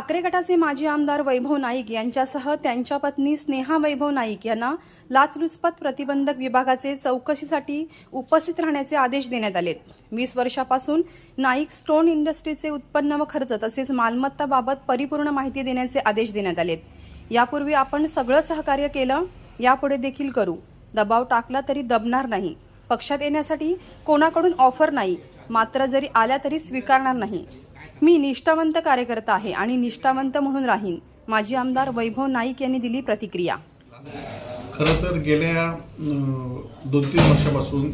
ठाकरे गटाचे माजी आमदार वैभव नाईक यांच्यासह त्यांच्या पत्नी स्नेहा वैभव नाईक यांना लाचलुचपत प्रतिबंधक विभागाचे चौकशीसाठी उपस्थित राहण्याचे आदेश देण्यात आले वीस वर्षापासून नाईक स्टोन इंडस्ट्रीचे उत्पन्न व खर्च तसेच मालमत्ताबाबत परिपूर्ण माहिती देण्याचे आदेश देण्यात आलेत. यापूर्वी आपण सगळं सहकार्य केलं यापुढे देखील करू. दबाव टाकला तरी दबणार नाही. पक्षात येण्यासाठी कोणाकडून ऑफर नाही. मात्र जरी आल्या तरी स्वीकारणार नाही. मी निष्ठावंत कार्यकर्ता आहे आणि निष्ठावंत म्हणून राहीन. माजी आमदार वैभव नाईक यांनी दिली प्रतिक्रिया. खरं तर गेल्या दोन तीन वर्षापासून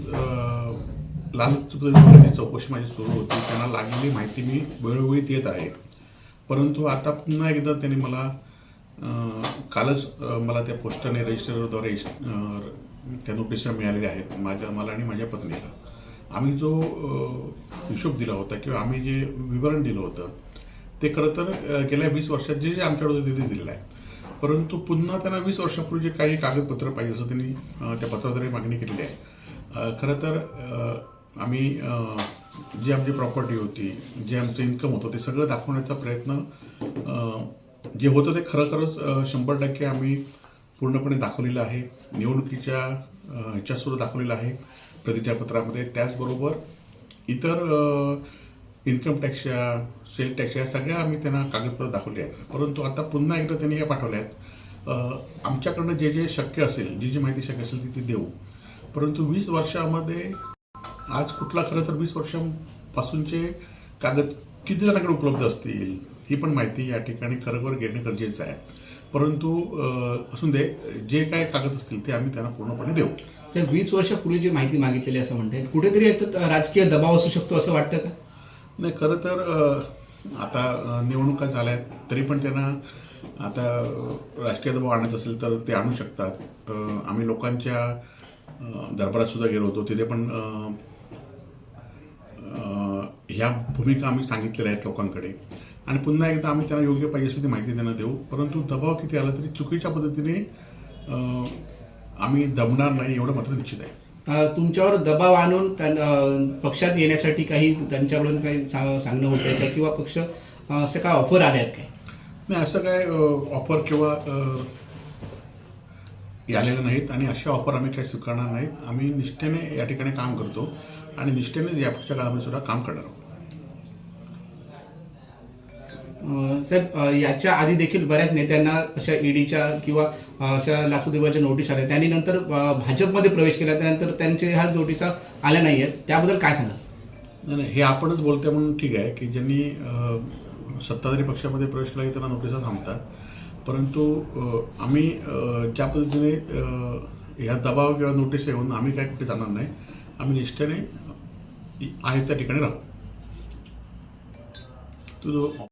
लाल चौकशी माझी सुरू होती. त्यांना लागलेली माहिती मी वेळोवेळी देत आहे. परंतु आता पुन्हा एकदा त्यांनी मला कालच मला त्या पोस्टाने रजिस्टरद्वारे त्या नोटिसा मिळालेल्या आहेत. माझ्या मला आणि माझ्या पत्नीला. आम्ही जो हिशोब दिला होता किंवा आम्ही जे विवरण दिलं होतं ते खरं तर गेल्या वीस वर्षात जे जे आमच्याकडे ते दिलेलं आहे. परंतु पुन्हा त्यांना वीस वर्षापूर्वी जे काही कागदपत्र पाहिजे असं त्यांनी त्या पत्राद्वारे मागणी केलेली आहे. खरं तर आम्ही जी आमची प्रॉपर्टी होती जे आमचं इन्कम होतं ते सगळं दाखवण्याचा प्रयत्न जे होतं ते खरं खरंच शंभर टक्के आम्ही पूर्णपणे दाखवलेलं आहे. निवडणुकीच्या ह्याच्यासुद्धा दाखवलेलं आहे. प्रतिज्ञापत्रामध्ये. त्याचबरोबर इतर इन्कम टॅक्सच्या सेल टॅक्स या सगळ्या आम्ही त्यांना कागदपत्र दाखवले आहेत. परंतु आता पुन्हा एकदा त्यांनी या पाठवल्या आहेत. आमच्याकडनं जे जे शक्य असेल जी जी माहिती शक्य असेल ती ती देऊ. परंतु वीस वर्षामध्ये आज कुठला खरं तर वीस वर्षांपासूनचे कागद किती जणांकडे उपलब्ध असतील ही पण माहिती या ठिकाणी खरोखर घेणं गरजेचं आहे. परंतु असून दे जे काय कागद असतील ते आम्ही त्यांना पूर्णपणे देऊ. सर वीस वर्षापूर्वी जी माहिती मागितलेली असं म्हणते कुठेतरी राजकीय दबाव असू शकतो असं वाटतं का? नाही खरं तर आता निवडणुका झाल्या आहेत तरी पण त्यांना आता राजकीय दबाव आणायचा असेल तर ते आणू शकतात. आम्ही लोकांच्या दरबारात सुद्धा गेलो होतो तिथे पण ह्या भूमिका आम्ही सांगितलेल्या आहेत लोकांकडे. आणि पुन्हा एकदा आम्ही त्यांना योग्य पाहिजे ती माहिती त्यांना देऊ. परंतु दबाव किती आला तरी चुकीच्या पद्धतीने आम्ही दबणार नाही एवढं मात्र निश्चित आहे. तुमच्यावर दबाव आणून पक्षात येण्यासाठी काही त्यांच्याकडून काही सांगणं होत का? किंवा पक्ष असं काय ऑफर आले आहेत काय? नाही असं काय ऑफर किंवा आलेलं नाहीत आणि अशा ऑफर आम्ही काही स्वीकारणार नाहीत. आम्ही निष्ठेने या ठिकाणी काम करतो आणि निष्ठेने यापुढच्या काळामध्ये सुद्धा काम करणार आहोत. साहेब सर याच्या आधी देखील बऱ्याच नेत्यांना अशा ईडीच्या किंवा अशा लाखोदेवाच्या नोटीस आल्या. त्यांनी नंतर भाजपमध्ये प्रवेश केला. त्यानंतर त्यांचे ह्या नोटिसा आल्या नाही आहेत त्याबद्दल काय सांगाल? नाही हे आपणच बोलतोय म्हणून ठीक आहे की ज्यांनी सत्ताधारी पक्षामध्ये प्रवेश केला की त्यांना नोटिसा थांबतात. परंतु आम्ही ज्या पद्धतीने ह्या दबाव किंवा नोटीस येऊन आम्ही काय कुठे जाणार नाही आम्ही निष्ठेने आहे त्या ठिकाणी राहू. तो